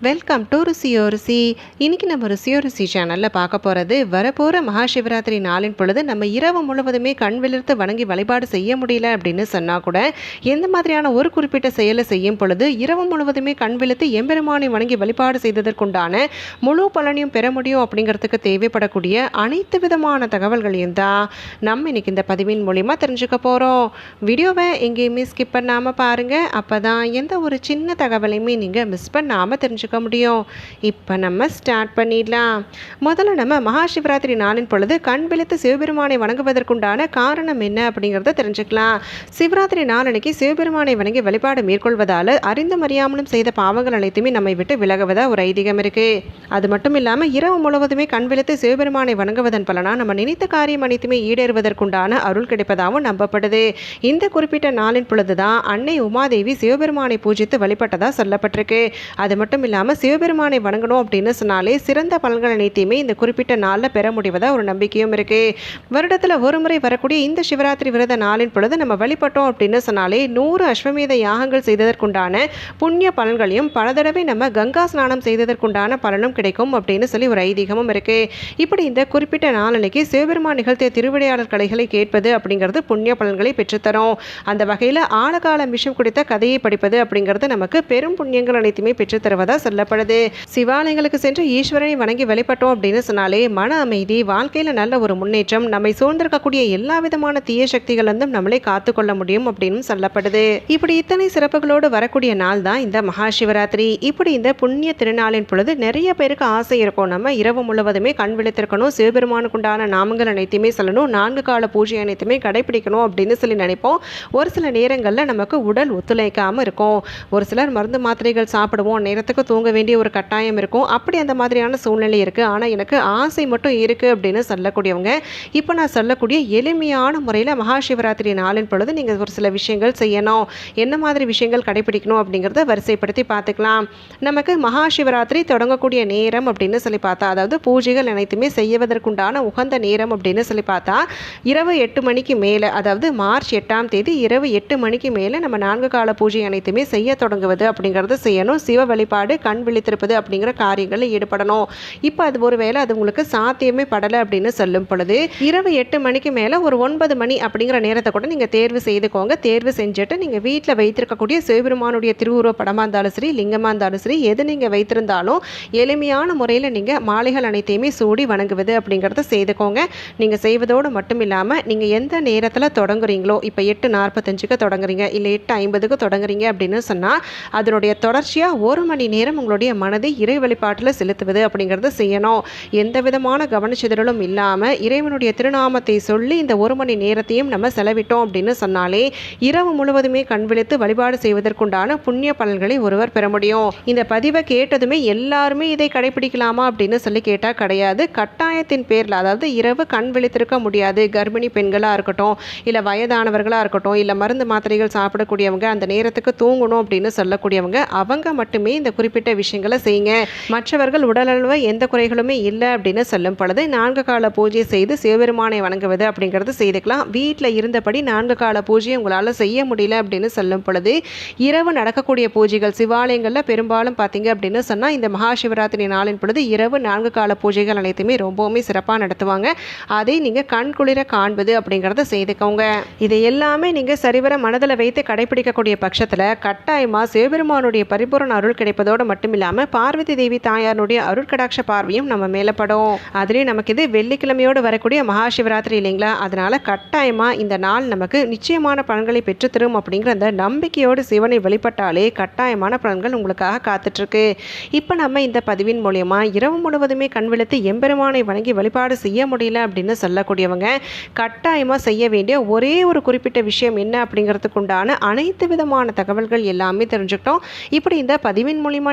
Welcome to ருசியோ ருசி இன்றைக்கி நம்ம ருசியோ ருசி சேனலில் பார்க்க போகிறது வரப்போகிற மகாசிவராத்திரி நாளின் பொழுது நம்ம இரவு முழுவதுமே கண் விழுத்து வணங்கி வழிபாடு செய்ய முடியல அப்படின்னு சொன்னால் கூட எந்த மாதிரியான ஒரு குறிப்பிட்ட செயலை செய்யும் பொழுது இரவு முழுவதுமே கண் விழுத்து எம்பெருமானை வணங்கி வழிபாடு செய்ததற்குண்டான முழு பலனையும் பெற முடியும் அப்படிங்கிறதுக்கு தேவைப்படக்கூடிய அனைத்து விதமான தகவல்களையும் தான் நம்ம இன்னைக்கு இந்த பதிவின் மூலிமா தெரிஞ்சுக்க போகிறோம் வீடியோவை எங்கேயுமே ஸ்கிப் பண்ணாமல் பாருங்கள் அப்போ தான் எந்த ஒரு சின்ன தகவலையுமே நீங்கள் மிஸ் பண்ணாமல் வச்சுக்க முடியும். இப்போ நம்ம ஸ்டார்ட் பண்ணிடலாம். முதல்ல நம்ம மகாசிவராத்திரி நாளின் பொழுது கண் விழித்து சிவபெருமானை வணங்குவதற்குண்டான காரணம் என்ன அப்படிங்கிறத தெரிஞ்சுக்கலாம். சிவராத்திரி நாளனைக்கு சிவபெருமானை வணங்கி வழிபாடு மேற்கொள்வதால் அறிந்தும் அறியாமலும் செய்த பாவங்கள் அனைத்துமே நம்மை விட்டு விலகுவதா ஒரு ஐதீகம் இருக்குது அது மட்டும் இல்லாமல் இரவு முழுவதுமே கண் விழித்து சிவபெருமானை வணங்குவதன் பலனா நம்ம நினைத்த காரியம் அனைத்துமே ஈடேறுவதற்குண்டான அருள் கிடைப்பதாகவும் நம்பப்படுது. இந்த குறிப்பிட்ட நாளின் பொழுதுதான் அன்னை உமாதேவி சிவபெருமானை பூஜித்து வழிபட்டதா சொல்லப்பட்டிருக்கு. அது மட்டும் இல்லாமல் சிவபெருமானை வணங்கணும் அப்படின்னு சொன்னாலே சிறந்த பலன்கள் அனைத்தையுமே இந்த குறிப்பிட்ட நாளில் பெற முடிவதாக ஒரு நம்பிக்கையும் இருக்கு. வருடத்தில் ஒரு முறை வரக்கூடிய இந்த சிவராத்திரி விரத நாளின் பொழுது நம்ம வழிபட்டோம் அப்படின்னு சொன்னாலே நூறு அஸ்வமேத யாகங்கள் செய்ததற்குண்டான புண்ணிய பலன்களையும் பல தடவை நம்ம கங்கா ஸ்நானம் செய்ததற்குண்டான பலனும் கிடைக்கும் அப்படின்னு சொல்லி ஒரு ஐதீகமும் இருக்கு. இப்படி இந்த குறிப்பிட்ட நாளனைக்கு சிவபெருமான் நிகழ்த்திய திருவிளையாடல் கலைகளை கேட்பது அப்படிங்கிறது புண்ணிய பலன்களை பெற்றுத்தரும். அந்த வகையில் ஆழகால விஷம் குடித்த கதையை படிப்பது அப்படிங்கிறது நமக்கு பெரும் புண்ணியங்கள் அனைத்துமே பெற்றுத்தருவதாக சொல்லப்படுது. சிவாலயங்களுக்கு சென்று ஈஸ்வரனை வணங்கி வழிபட்டோம் அப்படின்னு சொன்னாலே மன அமைதி வாழ்க்கையில் நல்ல ஒரு முன்னேற்றம் நம்மை சூழ்ந்திருக்கக்கூடிய எல்லா விதமான தீய சக்திகள் நம்மளே காத்துக்கொள்ள முடியும் அப்படின்னு சொல்லப்படுது. இப்படி இத்தனை சிறப்புகளோடு வரக்கூடிய நாள் தான் இந்த மகா சிவராத்திரி இப்படி இந்த புண்ணிய திருநாளின் பொழுது நிறைய பேருக்கு ஆசை இருக்கும். நம்ம இரவு முழுவதுமே கண் விழித்திருக்கணும் சிவபெருமானுக்குண்டான நாமங்கள் அனைத்துமே சொல்லணும் நான்கு கால பூஜை அனைத்துமே கடைபிடிக்கணும் அப்படின்னு சொல்லி நினைப்போம். ஒரு சில நேரங்களில் நமக்கு உடல் ஒத்துழைக்காமல் இருக்கும். ஒரு சிலர் மருந்து மாத்திரைகள் சாப்பிடுவோம் நேரத்துக்கு தூங்க வேண்டிய ஒரு கட்டாயம் இருக்கும். அப்படி அந்த மாதிரியான சூழ்நிலை இருக்குது ஆனால் எனக்கு ஆசை மட்டும் இருக்குது அப்படின்னு சொல்லக்கூடியவங்க இப்போ நான் சொல்லக்கூடிய எளிமையான முறையில் மகாசிவராத்திரி நாளின் பொழுது நீங்கள் ஒரு சில விஷயங்கள் செய்யணும். என்ன மாதிரி விஷயங்கள் கடைபிடிக்கணும் அப்படிங்கிறத வரிசைப்படுத்தி பார்த்துக்கலாம். நமக்கு மகாசிவராத்திரி தொடங்கக்கூடிய நேரம் அப்படின்னு சொல்லி பார்த்தா அதாவது பூஜைகள் அனைத்துமே செய்வதற்குண்டான உகந்த நேரம் அப்படின்னு சொல்லி பார்த்தா இரவு எட்டு மணிக்கு மேலே அதாவது மார்ச் எட்டாம் தேதி இரவு எட்டு மணிக்கு மேலே நம்ம நான்கு கால பூஜை அனைத்துமே செய்ய தொடங்குவது அப்படிங்கிறத செய்யணும். சிவ வழிபாடு கண் விழித்திருப்பது அப்படிங்கிற காரியங்களில் ஈடுபடணும். இப்போ அது ஒரு வேளை அது உங்களுக்கு சாத்தியமே படலை அப்படின்னு சொல்லும் பொழுது இரவு எட்டு மணிக்கு மேலே ஒரு ஒன்பது மணி அப்படிங்கிற நேரத்தை கூட நீங்கள் தேர்வு செய்துக்கோங்க. தேர்வு செஞ்சுட்டு நீங்கள் வீட்டில் வைத்திருக்கக்கூடிய சிவபெருமானுடைய திருவுருவ படமாக இருந்தாலும் சரி லிங்கமாக இருந்தாலும் சரி எது நீங்கள் வைத்திருந்தாலும் எளிமையான முறையில் நீங்கள் மாலைகள் அனைத்தையுமே சூடி வணங்குவது அப்படிங்கிறத செய்துக்கோங்க. நீங்கள் செய்வதோடு மட்டும் இல்லாமல் நீங்கள் எந்த நேரத்தில் தொடங்குறீங்களோ இப்போ எட்டு நாற்பத்தஞ்சுக்கு தொடங்குறீங்க இல்லை எட்டு ஐம்பதுக்கு தொடங்குறீங்க அப்படின்னு சொன்னால் அதனுடைய தொடர்ச்சியாக ஒரு மணி நேரம் உங்களுடைய மனதை இறை வழிபாட்டில் செலுத்துவது அப்படிங்கிறத செய்யணும். எந்த விதமான கவனச்சிதறலும் இல்லாமல் இறைவனுடைய திருநாமத்தை சொல்லி இந்த ஒரு மணி நேரத்தையும் நம்ம செலவிட்டோம் அப்படின்னு சொன்னாலே இரவு முழுவதுமே கண் விழித்து வழிபாடு செய்வதற்குண்டான புண்ணிய பலன்களை ஒருவர் பெற முடியும். இந்த பதிவை கேட்டதுமே எல்லாருமே இதை கடைபிடிக்கலாமா அப்படின்னு சொல்லி கேட்டால் கிடையாது. கட்டாயத்தின் பேரில் அதாவது இரவு கண் விழித்திருக்க முடியாது. கர்ப்பிணி பெண்களாக இருக்கட்டும் இல்லை வயதானவர்களாக இருக்கட்டும் இல்லை மருந்து மாத்திரைகள் சாப்பிடக்கூடியவங்க அந்த நேரத்துக்கு தூங்கணும் அப்படின்னு சொல்லக்கூடியவங்க அவங்க மட்டுமே இந்த குறிப்பிட்ட விஷயங்களை செய்யுங்க. மற்றவர்கள் உடலளவு எந்த குறைகளுமே இல்லை அப்படின்னு சொல்லும் பொழுது நான்கு கால பூஜை செய்து சிவபெருமானை வணங்குவது அப்படிங்கிறது செய்துக்கலாம். வீட்டில் இருந்தபடி நான்கு கால பூஜையை உங்களால் செய்ய முடியல அப்படின்னு சொல்லும் பொழுது இரவு நடக்கக்கூடிய பூஜைகள் சிவாலயங்களில் பெரும்பாலும் பார்த்தீங்க அப்படின்னு சொன்னால் இந்த மகா சிவராத்திரி நாளின் பொழுது இரவு நான்கு கால பூஜைகள் அனைத்துமே ரொம்பவுமே சிறப்பாக நடத்துவாங்க. அதை நீங்கள் கண் குளிர காண்பது அப்படிங்கிறத செய்துக்கோங்க. இதை எல்லாமே நீங்கள் சரிவர மனதில் வைத்து கடைபிடிக்கக்கூடிய பட்சத்தில் கட்டாயமாக சிவபெருமானுடைய பரிபூரண அருள் கிடைப்பதோடு மட்டும் இல்லாமல் பார்வதி தேவி தாயாருடைய அருட்கடாட்ச பார்வையும் நம்ம மேலே படும். அதுலேயும் நமக்கு இது வெள்ளிக்கிழமையோடு வரக்கூடிய மகாசிவராத்திரி இல்லைங்களா? அதனால் கட்டாயமாக இந்த நாள் நமக்கு நிச்சயமான பலன்களை பெற்றுத்தரும் அப்படிங்கிற அந்த நம்பிக்கையோடு சிவனை வழிபட்டாலே கட்டாயமான பலன்கள் உங்களுக்காக காத்துட்ருக்கு. இப்போ நம்ம இந்த பதிவின் மூலயமா இரவு முழுவதுமே கண் விழுத்து எம்பெருமானை வணங்கி வழிபாடு செய்ய முடியல அப்படின்னு சொல்லக்கூடியவங்க கட்டாயமாக செய்ய வேண்டிய ஒரே ஒரு குறிப்பிட்ட விஷயம் என்ன அப்படிங்கிறதுக்கு உண்டான அனைத்து விதமான தகவல்கள் எல்லாமே தெரிஞ்சுக்கிட்டோம். இப்படி இந்த பதிவின் மூலிமா